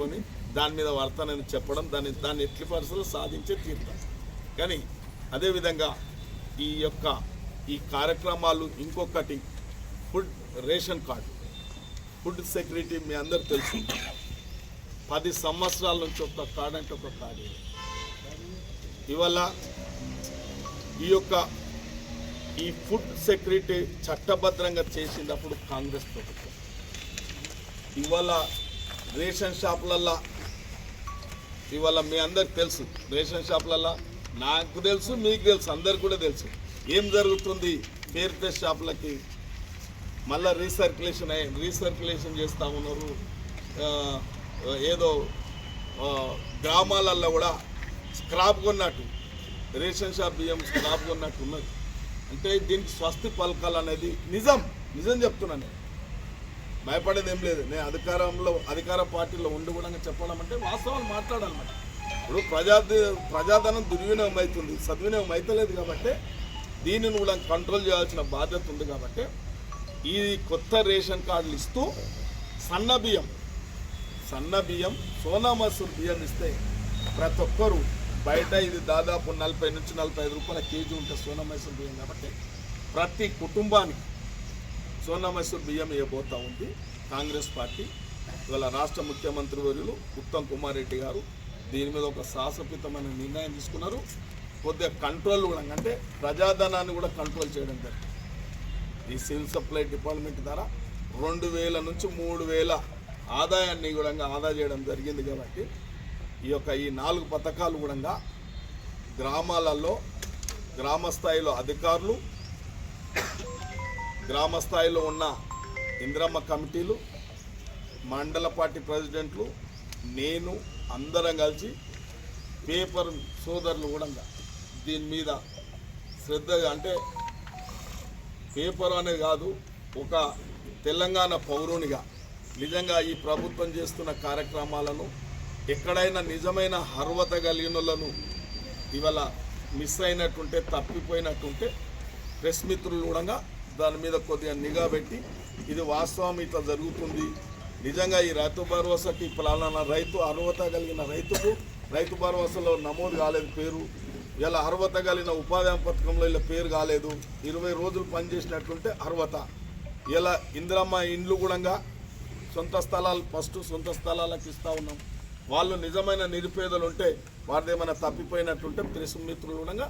కొని దాని మీద వర్తనని చెప్పడం దాన్ని దాన్ని ఎట్లి పరిస్థితులు సాధించే తీరుతాం కానీ అదేవిధంగా ఈ యొక్క ఈ కార్యక్రమాలు ఇంకొకటి food ration card. Food security మీ అందరు తెలుసు. పది సంవత్సరాల నుంచి ఒక కార్డు అంటే ఒక కార్డు ఇవాళ ఈ యొక్క ఈ ఫుడ్ సెక్యూరిటీ చట్టభద్రంగా చేసినప్పుడు కాంగ్రెస్ ప్రభుత్వం. ఇవాళ రేషన్ షాపులల్లో. ఇవాళ మీ అందరికి తెలుసు రేషన్ షాపులల్లో నాకు తెలుసు మీకు తెలుసు అందరికి కూడా తెలుసు. ఏం జరుగుతుంది? ఫేర్ ఫేస్ షాపులకి మళ్ళీ రీసర్క్యులేషన్ అయ్యి రీసర్క్యులేషన్ చేస్తూ ఉన్నారు. ఏదో గ్రామాలల్లో కూడా స్క్రాప్ కొన్నట్టు రేషన్ షాప్ బియ్యం స్క్రాప్ కొన్నట్టు ఉన్నది. అంటే దీనికి స్వస్తి పలకాలనేది నిజం నిజం చెప్తున్నాను నేను. భయపడేది ఏం లేదు. నేను అధికారంలో అధికార పార్టీలో ఉండి కూడా చెప్పడం అంటే వాస్తవాలు మాట్లాడాలన్నమాట. ఇప్పుడు ప్రజా ప్రజాధనం దుర్వినియోగం అవుతుంది సద్వినియోగం అవుతలేదు కాబట్టి దీనిని కూడా కంట్రోల్ చేయాల్సిన బాధ్యత ఉంది కాబట్టి ఈ కొత్త రేషన్ కార్డులు ఇస్తూ సన్న బియ్యం సన్న బియ్యం సోనా మసూర్ బియ్యం ఇస్తే ప్రతి ఒక్కరు బయట ఇది దాదాపు నలభై నుంచి నలభై ఐదు రూపాయల కేజీ ఉంటుంది సోనామసూర్ బియ్యం కాబట్టి ప్రతి కుటుంబానికి సోనా మసూర్ బియ్యం వేయబోతూ ఉంది. కాంగ్రెస్ పార్టీ ఇవాళ రాష్ట్ర ముఖ్యమంత్రి వర్యులు ఉత్తమ్ కుమార్ రెడ్డి గారు దీని మీద ఒక సాహసపితమైన నిర్ణయం తీసుకున్నారు. కొద్దిగా కంట్రోల్ కూడా అంటే ప్రజాధనాన్ని కూడా కంట్రోల్ చేయడం జరిగింది. ఈ సివిల్ సప్లై డిపార్ట్మెంట్ ద్వారా రెండు వేల నుంచి మూడు వేల ఆదాయాన్ని కూడా ఆదా చేయడం జరిగింది కాబట్టి ఈ యొక్క ఈ నాలుగు పథకాలు కూడా గ్రామాలలో గ్రామ స్థాయిలో అధికారులు గ్రామ స్థాయిలో ఉన్న ఇంద్రమ్మ కమిటీలు మండల పార్టీ ప్రెసిడెంట్లు నేను అందరం కలిసి పేపర్ సోదరులు కూడా దీని మీద శ్రద్ధగా అంటే పేపర్ అనేది కాదు ఒక తెలంగాణ పౌరునిగా నిజంగా ఈ ప్రభుత్వం చేస్తున్న కార్యక్రమాలను ఎక్కడైనా నిజమైన అర్హత కలిగినలను ఇవాళ మిస్ అయినట్టుంటే తప్పిపోయినట్టుంటే ప్రెస్ మిత్రులు కూడా దాని మీద కొద్దిగా నిఘా పెట్టి ఇది వాస్తవం ఇట్లా జరుగుతుంది. నిజంగా ఈ రైతు భరోసాకి పలానా రైతు అర్హత కలిగిన రైతుకు రైతు భరోసాలో నమోదు కాలేదు పేరు. ఇలా అర్హత కలిగిన ఉపాధి హామీ పథకంలో ఇలా పేరు కాలేదు. ఇరవై రోజులు పనిచేసినట్టుంటే అర్హత. ఇలా ఇందిరమ్మ ఇండ్లు కూడా సొంత స్థలాలు ఫస్ట్ సొంత స్థలాలకు ఇస్తా ఉన్నాం. వాళ్ళు నిజమైన నిరుపేదలు ఉంటే వారిది ఏమైనా తప్పిపోయినట్టుంటే ప్రెస్ మిత్రులు కూడా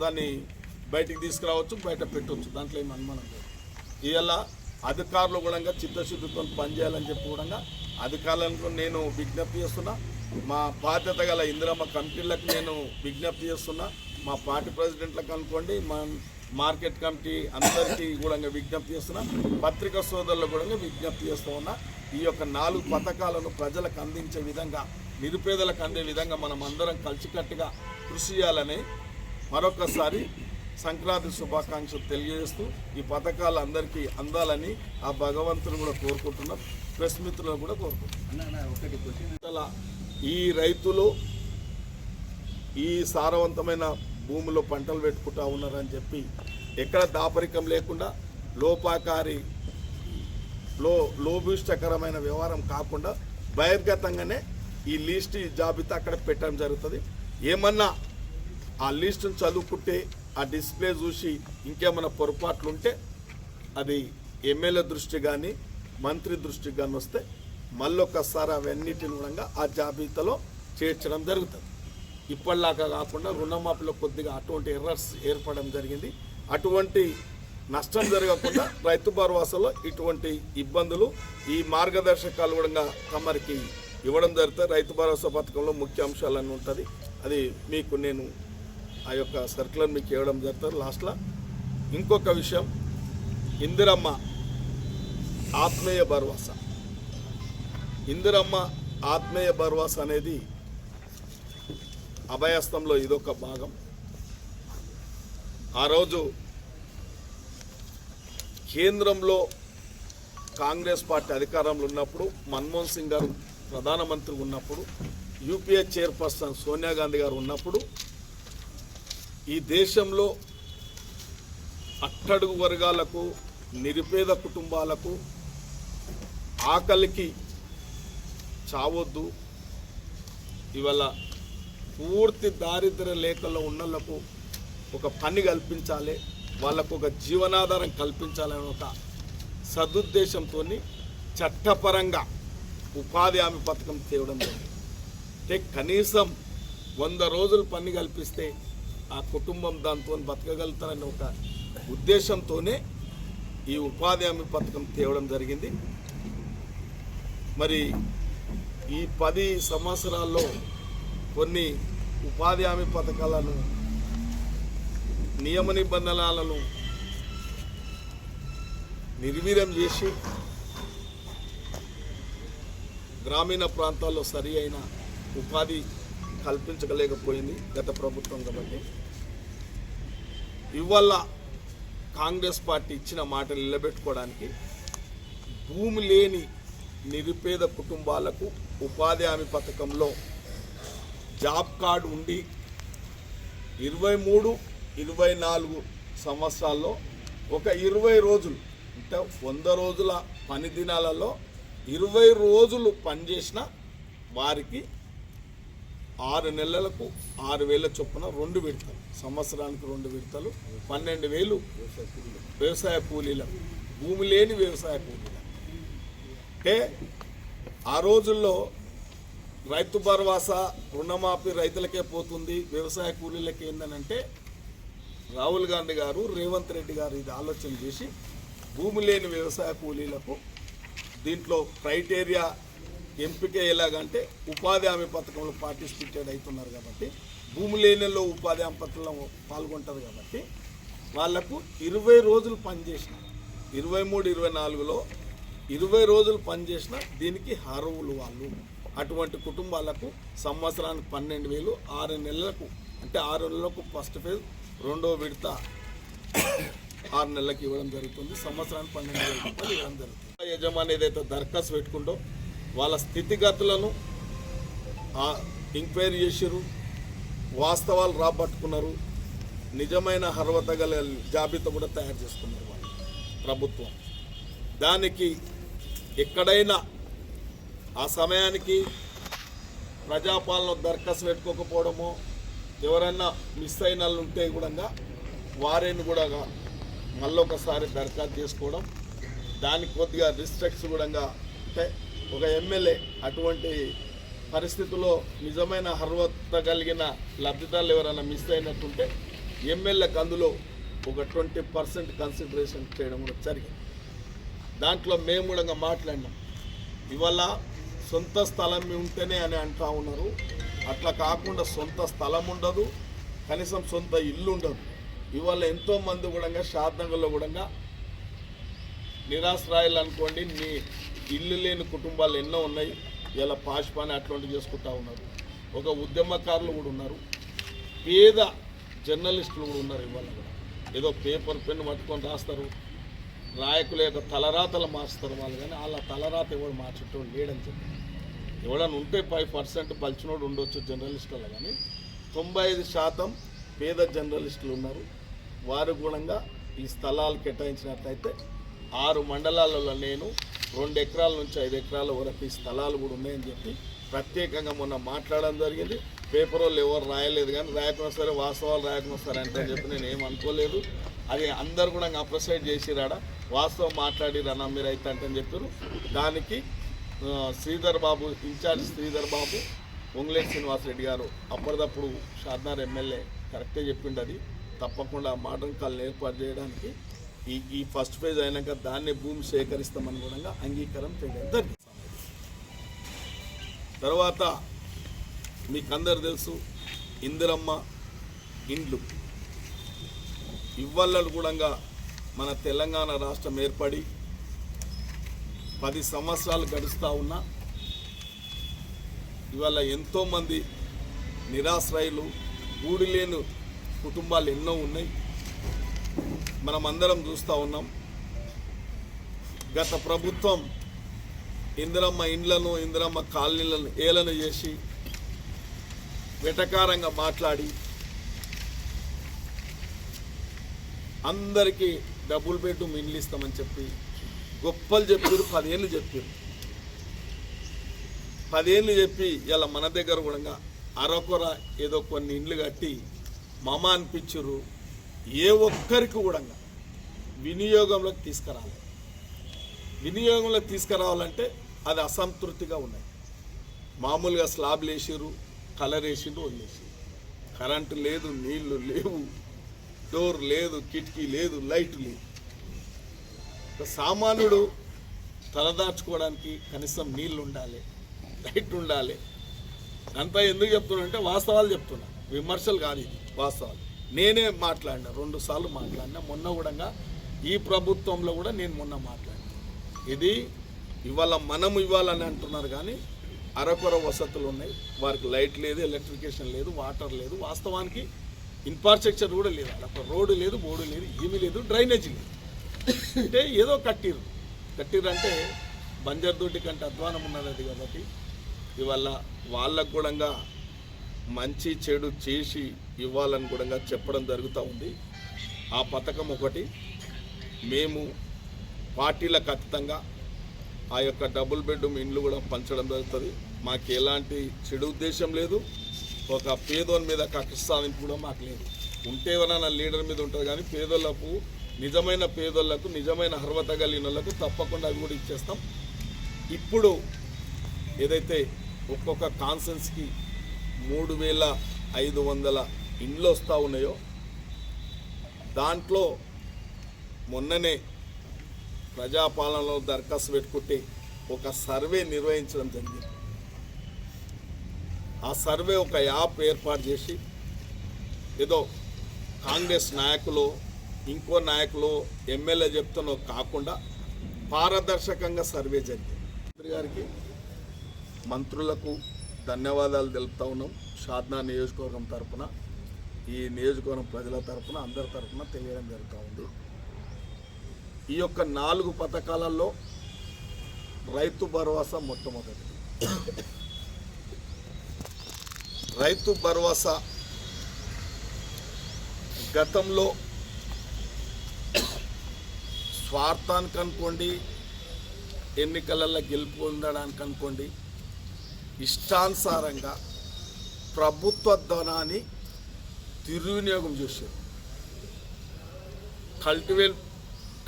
దాన్ని బయటికి తీసుకురావచ్చు బయట పెట్టవచ్చు దాంట్లో ఏమి అనుమానం లేదు. ఇవాళ అధికారులు కూడా చిత్తశుద్ధితో పనిచేయాలని చెప్పి కూడా అధికారులకు నేను విజ్ఞప్తి చేస్తున్నా. మా బాధ్యత గల ఇందిరమ్మ కమిటీలకు నేను విజ్ఞప్తి చేస్తున్నా. మా పార్టీ ప్రెసిడెంట్లకు అనుకోండి మా మార్కెట్ కమిటీ అందరికీ కూడా విజ్ఞప్తి చేస్తున్నా. పత్రికా సోదరులకు కూడా విజ్ఞప్తి చేస్తూ ఉన్నా. ఈ యొక్క నాలుగు పథకాలను ప్రజలకు అందించే విధంగా నిరుపేదలకు అందే విధంగా మనం అందరం కలిసికట్టుగా కృషి చేయాలని మరొకసారి సంక్రాంతి శుభాకాంక్షలు తెలియజేస్తూ ఈ పథకాలు అందరికీ అందాలని ఆ భగవంతుని కూడా కోరుకుంటున్నాం. ప్రెస్ మిత్రులు కూడా కోరుకుంటున్నాం. ఈ రైతులు ఈ సారవంతమైన భూమిలో పంటలు పెట్టుకుంటా ఉన్నారని చెప్పి ఎక్కడ దాపరికం లేకుండా లోపాకారి లో లోభిష్టకరమైన వ్యవహారం కాకుండా బహిర్గతంగానే ఈ లిస్ట్ జాబితా అక్కడ పెట్టడం జరుగుతుంది. ఏమన్నా ఆ లిస్టును చదువుకుంటే ఆ డిస్ప్లే చూసి ఇంకేమైనా పొరపాట్లు ఉంటే అది ఎమ్మెల్యే దృష్టి కానీ మంత్రి దృష్టికి కానీ వస్తే మళ్ళొక్కసారి అవన్నిటిని కూడా ఆ జాబితాలో చేర్చడం జరుగుతుంది. ఇప్పటిలాగా కాకుండా రుణమాఫీలో కొద్దిగా అటువంటి ఎర్రర్స్ ఏర్పడడం జరిగింది. అటువంటి నష్టం జరగకుండా రైతు భరోసాలో ఇటువంటి ఇబ్బందులు ఈ మార్గదర్శకాలు కూడా తమరికి ఇవ్వడం జరుగుతుంది. రైతు భరోసా పథకంలో ముఖ్య అంశాలన్నీ ఉంటుంది అది మీకు నేను ఆ యొక్క సర్కులర్ మీకు ఇవ్వడం జరుగుతుంది. లాస్ట్లో ఇంకొక విషయం ఇందిరమ్మ ఆత్మీయ భరోసా. ఇందిరమ్మ ఆత్మీయ భరోసా అనేది అభయస్తంలో ఇదొక భాగం. ఆ రోజు కేంద్రంలో కాంగ్రెస్ పార్టీ అధికారంలో ఉన్నప్పుడు మన్మోహన్ సింగ్ గారు ప్రధానమంత్రి ఉన్నప్పుడు యూపీఏ చైర్పర్సన్ సోనియా గాంధీ గారు ఉన్నప్పుడు ఈ దేశంలో అట్టడుగు వర్గాలకు నిరుపేద కుటుంబాలకు ఆకలికి చావొద్దు. ఇవాళ పూర్తి దారిద్ర్య లేఖలో ఉన్నలకు ఒక పని కల్పించాలి వాళ్ళకు ఒక జీవనాధారం కల్పించాలని ఒక సదుద్దేశంతో చట్టపరంగా ఉపాధి హామీ పథకం తేవడం జరిగింది. అంటే కనీసం వంద రోజులు పని కల్పిస్తే ఆ కుటుంబం దాంతో బతకగలుగుతారనే ఒక ఉద్దేశంతోనే ఈ ఉపాధి హామీ పథకం తేవడం జరిగింది. మరి ఈ పది సంవత్సరాల్లో కొన్ని ఉపాధి హామీ పథకాలను నియమ నిబంధనలను నిర్వీర్యం చేసి గ్రామీణ ప్రాంతాల్లో సరి అయిన ఉపాధి కల్పించగలేకపోయింది గత ప్రభుత్వం కాబట్టి. ఇవాళ కాంగ్రెస్ పార్టీ ఇచ్చిన మాటలు నిలబెట్టుకోవడానికి భూమి లేని నిరుపేద కుటుంబాలకు ఉపాధి హామీ పథకంలో జాబ్ కార్డు ఉండి ఇరవై మూడు ఇరవై నాలుగు సంవత్సరాల్లో ఒక ఇరవై రోజులు అంటే వంద రోజుల పని దినాలలో ఇరవై రోజులు పనిచేసిన వారికి ఆరు నెలలకు ఆరు వేల చొప్పున రెండు విడతలు సంవత్సరానికి రెండు విడతలు పన్నెండు వేలు వ్యవసాయ కూలీలకు భూమి లేని వ్యవసాయ కూలీల. అంటే ఆ రోజుల్లో రైతు భరోసా రుణమాఫీ రైతులకే పోతుంది వ్యవసాయ కూలీలకి ఏందనంటే రాహుల్ గాంధీ గారు రేవంత్ రెడ్డి గారు ఇది ఆలోచన చేసి భూమి లేని వ్యవసాయ కూలీలకు దీంట్లో క్రైటీరియా ఎంపిక ఎలాగంటే ఉపాధి హామీ పథకంలో పార్టిసిపేటెడ్ అవుతున్నారు కాబట్టి భూమి లేనిలో ఉపాధి హామీ పథకంలో పాల్గొంటారు కాబట్టి వాళ్ళకు ఇరవై రోజులు పనిచేసిన ఇరవై మూడు ఇరవై నాలుగులో ఇరవై రోజులు పనిచేసిన దీనికి అర్హులు వాళ్ళు. అటువంటి కుటుంబాలకు సంవత్సరానికి పన్నెండు వేలు ఆరు నెలలకు అంటే ఆరు నెలలకు ఫస్ట్ ఫేజ్ రెండో విడత ఆరు నెలలకు ఇవ్వడం జరుగుతుంది. సంవత్సరానికి పన్నెండు వేల రూపాయలు ఇవ్వడం జరుగుతుంది. యజమాని ఏదైతే దరఖాస్తు పెట్టుకుంటో వాళ్ళ స్థితిగతులను ఎంక్వైరీ చేసిరు వాస్తవాలు రాబట్టుకున్నారు. నిజమైన అర్హత గల జాబితా కూడా తయారు చేసుకున్నారు వాళ్ళు ప్రభుత్వం. దానికి ఎక్కడైనా ఆ సమయానికి ప్రజాపాలన దరఖాస్తు పెట్టుకోకపోవడమో ఎవరైనా మిస్ అయిన వాళ్ళు ఉంటే కూడా వారిని కూడా మళ్ళొకసారి దరఖాస్తు చేసుకోవడం దానికి కొద్దిగా రిస్ట్రిక్ట్స్ కూడా అంటే ఒక ఎమ్మెల్యే అటువంటి పరిస్థితుల్లో నిజమైన అర్హత కలిగిన లబ్ధిదారులు ఎవరైనా మిస్ అయినట్టుంటే ఎమ్మెల్యే అందులో ఒక ట్వంటీ పర్సెంట్ కన్సిడరేషన్ చేయడం కూడా జరిగింది. దాంట్లో మేము కూడా మాట్లాడినాం. ఇవాళ సొంత స్థలం ఉంటేనే అని అంటా ఉన్నారు. అట్లా కాకుండా సొంత స్థలం ఉండదు కనీసం సొంత ఇల్లు ఉండదు. ఇవాళ ఎంతోమంది కూడా షాద్నగర్లో కూడా నిరాశ్రాయాలు అనుకోండి నీ ఇల్లు లేని కుటుంబాలు ఎన్నో ఉన్నాయి. ఇలా పాష్ పని అట్లాంటివి చేసుకుంటా ఉన్నారు. ఒక ఉద్యమకారులు కూడా ఉన్నారు. పేద జర్నలిస్టులు కూడా ఉన్నారు ఇవాళ కూడా. ఏదో పేపర్ పెన్ను పట్టుకొని రాస్తారు. నాయకుల యొక్క తలరాతలు మార్చుతారు వాళ్ళు కానీ వాళ్ళ తలరాత ఎవడు మార్చేటోడు లేడని చెప్పి. ఎవడన్నా ఉంటే ఫైవ్ పర్సెంట్ పలిచినోడు ఉండొచ్చు జర్నలిస్టులు కానీ. తొంభై ఐదు శాతం పేద జర్నలిస్టులు ఉన్నారు. వారు గుణంగా ఈ స్థలాలు కేటాయించినట్లయితే ఆరు మండలాలలో నేను రెండు ఎకరాల నుంచి ఐదు ఎకరాల వరకు స్థలాలు కూడా ఉన్నాయని చెప్పి ప్రత్యేకంగా మొన్న మాట్లాడడం జరిగింది. పేపర్ వాళ్ళు ఎవరు రాయలేదు కానీ రాయకుండా సరే వాస్తవాలు రాయకుండా సరే అంటే చెప్పి నేను ఏం అనుకోలేదు. అది అందరు కూడా అప్రిషియేట్ చేసిరాడ? వాస్తవం మాట్లాడిరన్నా మీరు అయితే అంటే అని చెప్పారు. దానికి శ్రీధర్ బాబు ఇన్ఛార్జ్ శ్రీధర్ బాబు ఒంగ్లేటి శ్రీనివాసరెడ్డి గారు అప్పటిదప్పుడు షాద్నార్ ఎమ్మెల్యే కరెక్టే చెప్పిండది తప్పకుండా మోడర్న్ కాలనీ ఏర్పాటు చేయడానికి ఈ ఈ ఫస్ట్ ఫేజ్ అయినాక దాన్ని భూమి సేకరిస్తామని కూడా అంగీకారం చేయడం జరిగింది తర్వాత మీకు అందరు తెలుసు ఇందిరమ్మ ఇండ్లు. ఇవ్వళ్ళు కూడా మన తెలంగాణ రాష్ట్రం ఏర్పడి పది సంవత్సరాలు గడుస్తూ ఉన్నా ఇవాళ ఎంతోమంది నిరాశ్రయులు గూడు లేని కుటుంబాలు ఎన్నో ఉన్నాయి. మనం అందరం చూస్తూ ఉన్నాం. గత ప్రభుత్వం ఇందిరమ్మ ఇండ్లను ఇందిరమ్మ కాలనీలను ఏలన చేసి వెటకారంగా మాట్లాడి అందరికీ డబుల్ బెడ్రూమ్ ఇండ్లు ఇస్తామని చెప్పి గొప్పలు చెప్పారు పదేళ్ళు చెప్పారు పదేళ్ళు చెప్పి ఇలా మన దగ్గర కూడా అరకొర ఏదో కొన్ని ఇండ్లు కట్టి మమ అనిపించరు ఏ ఒక్కరికి కూడా వినియోగంలోకి తీసుకురావాలి. వినియోగంలోకి తీసుకురావాలంటే అది అసంతృప్తిగా ఉన్నాయి. మామూలుగా స్లాబ్లు వేసిర్రు కలర్ వేసిండ్రు వదిలేసి కరెంటు లేదు నీళ్ళు లేవు డోర్ లేదు కిటికీ లేదు లైట్ లేదు. సామాన్యుడు తలదాచుకోవడానికి కనీసం నీళ్ళు ఉండాలి లైట్ ఉండాలి. అంతా ఎందుకు చెప్తున్నా అంటే వాస్తవాలు చెప్తున్నా. విమర్శలు కాదు ఇది వాస్తవాలు. నేనే మాట్లాడినా రెండు సార్లు మాట్లాడినా. మొన్న కూడా ఈ ప్రభుత్వంలో కూడా నేను మొన్న మాట్లాడినా. ఇది ఇవాళ మనం ఇవ్వాలని అంటున్నారు కానీ అరకొర వసతులు ఉన్నాయి. వారికి లైట్ లేదు ఎలక్ట్రికేషన్ లేదు వాటర్ లేదు. వాస్తవానికి ఇన్ఫ్రాస్ట్రక్చర్ కూడా లేదు. అక్కడ రోడ్డు లేదు బోర్డు లేదు ఏమీ లేదు డ్రైనేజ్ లేదు. అంటే ఏదో కట్టిరు. కట్టిరు అంటే బంజర్ దొడ్డి కంటే అధ్వానం ఉన్నది అది కాబట్టి ఇవాళ వాళ్ళకు కూడా మంచి చెడు చేసి ఇవ్వాలని కూడా చెప్పడం జరుగుతూ ఉంది. ఆ పథకం ఒకటి మేము పార్టీలకు అతీతంగా ఆ యొక్క డబుల్ బెడ్రూమ్ ఇండ్లు కూడా పంచడం జరుగుతుంది. మాకు ఎలాంటి చెడు ఉద్దేశం లేదు. ఒక పేదోని మీద కక్ష సాధింపు కూడా మాకు లేదు. ఉంటే నా లీడర్ మీద ఉంటుంది కానీ పేదోళ్ళకు నిజమైన పేదోళ్ళకు నిజమైన అర్హత కలిగిన వాళ్ళకు తప్పకుండా అవి కూడా ఇచ్చేస్తాం. ఇప్పుడు ఏదైతే ఒక్కొక్క కాన్సెన్స్కి మూడు వేల ఐదు వందల ఇండ్లు వస్తూ ఉన్నాయో దాంట్లో మొన్ననే ప్రజాపాలనలో దరఖాస్తు పెట్టుకుంటే ఒక సర్వే నిర్వహించడం జరిగింది. ఆ సర్వే ఒక యాప్ ఏర్పాటు చేసి ఏదో కాంగ్రెస్ నాయకులు ఇంకో నాయకులు ఎమ్మెల్యే చెప్తున్నో కాకుండా పారదర్శకంగా సర్వే జరిగింది. మంత్రి గారికి మంత్రులకు ధన్యవాదాలు తెలుపుతా ఉన్నాం. షాద్నా నియోజకవర్గం తరపున ఈ నియోజకవర్గం ప్రజల తరఫున అందరి తరపున తెలియడం జరుగుతూ ఉంది. ఈ యొక్క నాలుగు పథకాలలో రైతు భరోసా మొట్టమొదటి. రైతు భరోసా గతంలో స్వార్థానికి అనుకోండి ఎన్నికలలో గెలుపు పొందడానికి అనుకోండి ఇష్టానుసారంగా ప్రభుత్వ ధనాన్ని దుర్వినియోగం చేశారు. కల్టివేట్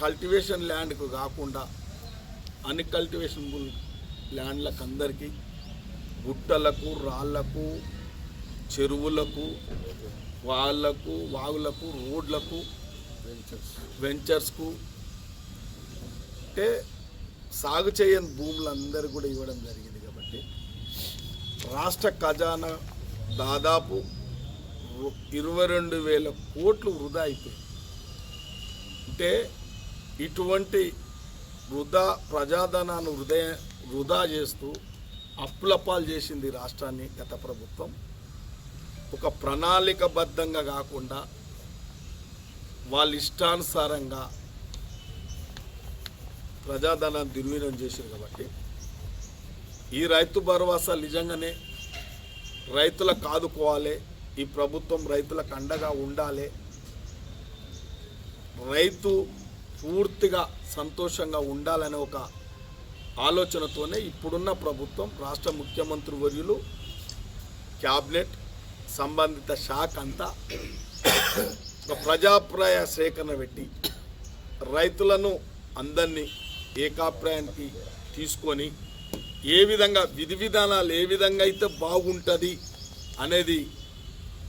కల్టివేషన్ ల్యాండ్కు కాకుండా అన్ని అన్కల్టివేషన్ ల్యాండ్లకు అందరికీ గుట్టలకు రాళ్ళకు చెరువులకు వాళ్ళకు వాగులకు రోడ్లకు వెంచర్స్కు అంటే సాగు చేయని భూములందరూ కూడా ఇవ్వడం జరిగింది కాబట్టి రాష్ట్ర ఖజానా దాదాపు ఇరవై రెండు వేల కోట్లు వృధా అయిపోయింది. అంటే ఇటువంటి వృధా ప్రజాధనాన్ని హృదయ వృధా చేస్తూ అప్పులపాలు చేసింది రాష్ట్రాన్ని గత ప్రభుత్వం. ఒక ప్రణాళికబద్ధంగా కాకుండా వాళ్ళ ఇష్టానుసారంగా ప్రజాధనాన్ని దుర్వినియోగం చేశారు కాబట్టి ఈ రైతు భరోసా నిజంగానే రైతులకు ఆదుకోవాలి. ఈ ప్రభుత్వం రైతులకు అండగా ఉండాలి. రైతు పూర్తిగా సంతోషంగా ఉండాలనే ఒక ఆలోచనతోనే ఇప్పుడున్న ప్రభుత్వం రాష్ట్ర ముఖ్యమంత్రి వర్యులు క్యాబినెట్ సంబంధిత శాఖ అంతా ఒక ప్రజాప్రాయ సేకరణ పెట్టి రైతులను అందరినీ ఏకాప్రాయానికి తీసుకొని ఏ విధంగా విధి విధానాలు ఏ విధంగా అయితే బాగుంటుంది అనేది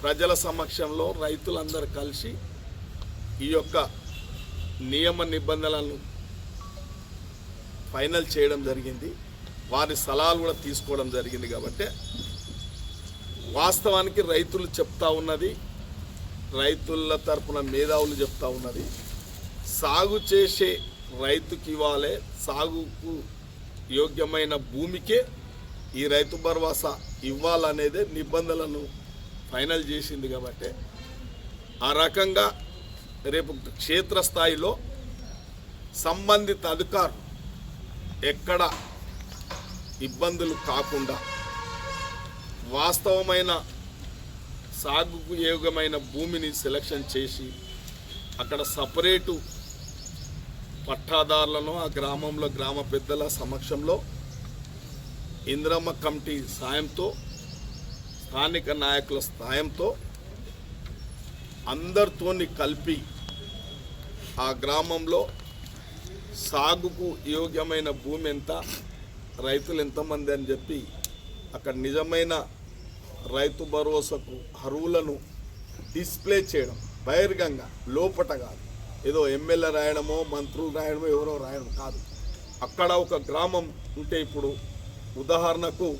ప్రజల సమక్షంలో రైతులందరూ కలిసి ఈ యొక్క నియమ నిబంధనలను ఫైనల్ చేయడం జరిగింది. వారి సలహాలు కూడా తీసుకోవడం జరిగింది కాబట్టి వాస్తవానికి రైతులు చెప్తా ఉన్నది రైతుల తరపున మేధావులు చెప్తా ఉన్నది. సాగు చేసే రైతుకి ఇవ్వాలే సాగుకు యోగ్యమైన భూమికే ఈ రైతు భరోసా ఇవ్వాలనేదే నిబంధనలను ఫైనల్ చేసింది కాబట్టి ఆ రకంగా రేపు క్షేత్రస్థాయిలో సంబంధిత అధికారులు ఎక్కడ ఇబ్బందులు కాకుండా వాస్తవమైన సాగుకు యోగ్యమైన భూమిని సెలక్షన్ చేసి అక్కడ సపరేటు పట్టాదారులను ఆ గ్రామంలో గ్రామ పెద్దల సమక్షంలో ఇంద్రమ్మ కమిటీ సాయంతో స్థానిక నాయకుల సాయంతో అందరితోని కలిపి ఆ గ్రామంలో సాగుకు యోగ్యమైన భూమి ఎంత రైతులు ఎంతమంది అని చెప్పి అక్కడ నిజమైన రైతు భరోసాకు అరువులను డిస్ప్లే చేయడం బహిర్గంగా లోపట కాదు ఏదో ఎమ్మెల్యే రాయడమో మంత్రులు రాయడమో ఎవరో రాయడం కాదు. అక్కడ ఒక గ్రామం ఉంటే ఇప్పుడు ఉదాహరణకు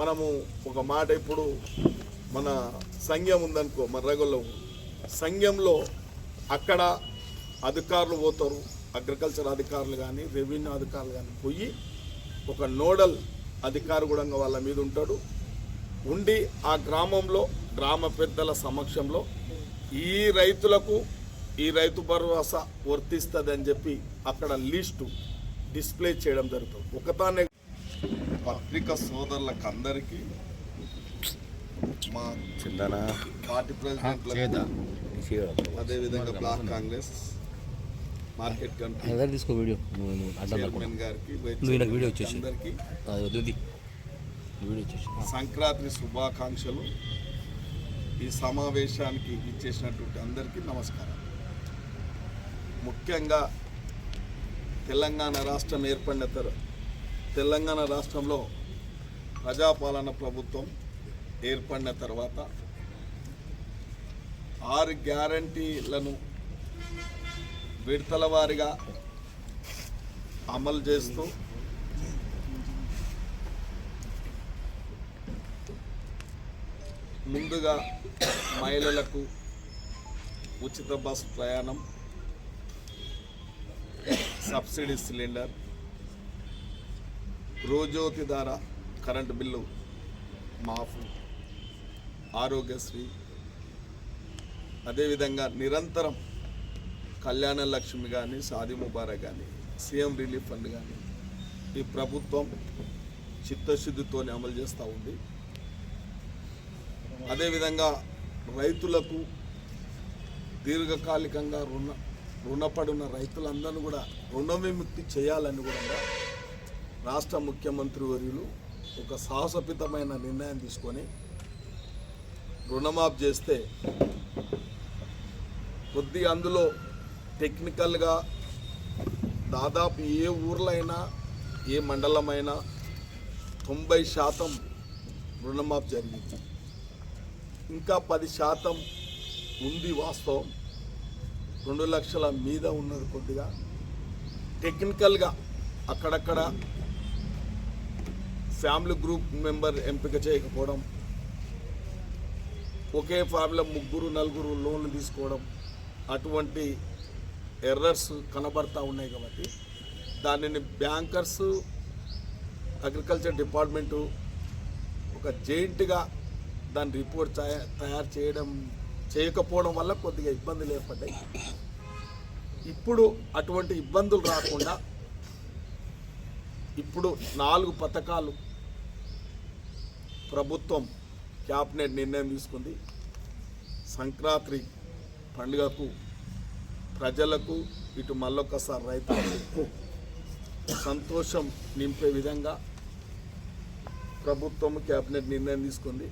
మనము ఒక మాట ఇప్పుడు మన సంఘం ఉందనుకో మన రగల్లో సంఘంలో అక్కడ అధికారులు పోతారు అగ్రికల్చర్ అధికారులు కానీ రెవెన్యూ అధికారులు కానీ పోయి ఒక నోడల్ అధికారి కూడా వాళ్ళ మీద ఉంటాడు. ఉండి ఆ గ్రామంలో గ్రామ పెద్దల సమక్షంలో ఈ రైతులకు ఈ రైతు భరోసా వర్తిస్తుంది చెప్పి అక్కడ లిస్టు డిస్ప్లే చేయడం జరుగుతుంది. ఒకతానే పత్రిక సోదరులకు అందరికీ మా చిందనా పార్టీ ప్రెసిడెంట్లకు అదేవిధంగా బ్లాక్ కాంగ్రెస్ మార్కెట్ కమిటీ తీసుకో వీడియో? చైర్మన్ గారికి వీడియో. అందరికీ. సంక్రాంతి శుభాకాంక్షలు. ఈ సమావేశానికి ఇచ్చేసినటువంటి అందరికీ నమస్కారం. ముఖ్యంగా తెలంగాణ రాష్ట్రం ఏర్పడిన తర తెలంగాణ రాష్ట్రంలో ప్రజాపాలన ప్రభుత్వం ఏర్పడిన తర్వాత ఆరు గ్యారంటీలను విడతల వారిగా అమలు చేస్తూ ముందుగా మహిళలకు ఉచిత బస్సు ప్రయాణం సబ్సిడీ సిలిండర్ రోజోతి ధార కరెంటు బిల్లు మాఫు. ఆరోగ్యశ్రీ. అదేవిధంగా నిరంతరం కళ్యాణ లక్ష్మి కానీ సాది ముబారక్ కానీ సీఎం రిలీఫ్ ఫండ్ కానీ ఈ ప్రభుత్వం చిత్తశుద్ధితో అమలు చేస్తూ ఉంది. అదేవిధంగా రైతులకు దీర్ఘకాలికంగా రుణ రుణపడున్న రైతులందరినీ కూడా రుణ విముక్తి చేయాలని కూడా రాష్ట్ర ముఖ్యమంత్రి వర్యులు ఒక సాహసపితమైన నిర్ణయం తీసుకొని రుణమాఫ్ చేస్తే కొద్దిగా అందులో టెక్నికల్గా దాదాపు ఏ ఊర్లో అయినా ఏ మండలమైనా తొంభై శాతం రుణమాఫ్ జరిగింది. ఇంకా పది శాతం ఉంది వాస్తవం. రెండు లక్షల మీద ఉన్నది కొద్దిగా. టెక్నికల్గా అక్కడక్కడ ఫ్యామిలీ గ్రూప్ మెంబర్ ఎంపిక చేయకపోవడం ఒకే ఫ్యామిలీ ముగ్గురు నలుగురు లోన్లు తీసుకోవడం అటువంటి ఎర్రర్స్ కనబడతా ఉన్నాయి కాబట్టి దానిని బ్యాంకర్స్ అగ్రికల్చర్ డిపార్ట్మెంటు ఒక జాయింట్గా దాని రిపోర్ట్ తయారు చేయడం చేయకపోవడం వల్ల కొద్దిగా ఇబ్బందులు ఏర్పడ్డాయి. ఇప్పుడు అటువంటి ఇబ్బందులు రాకుండా ఇప్పుడు నాలుగు పథకాలు ప్రభుత్వం క్యాబినెట్ నిర్ణయం తీసుకుంది. సంక్రాంతి పండుగకు ప్రజలకు ఇటు మళ్ళొక్కసారి రైతులకు సంతోషం నింపే విధంగా ప్రభుత్వం క్యాబినెట్ నిర్ణయం తీసుకుంది.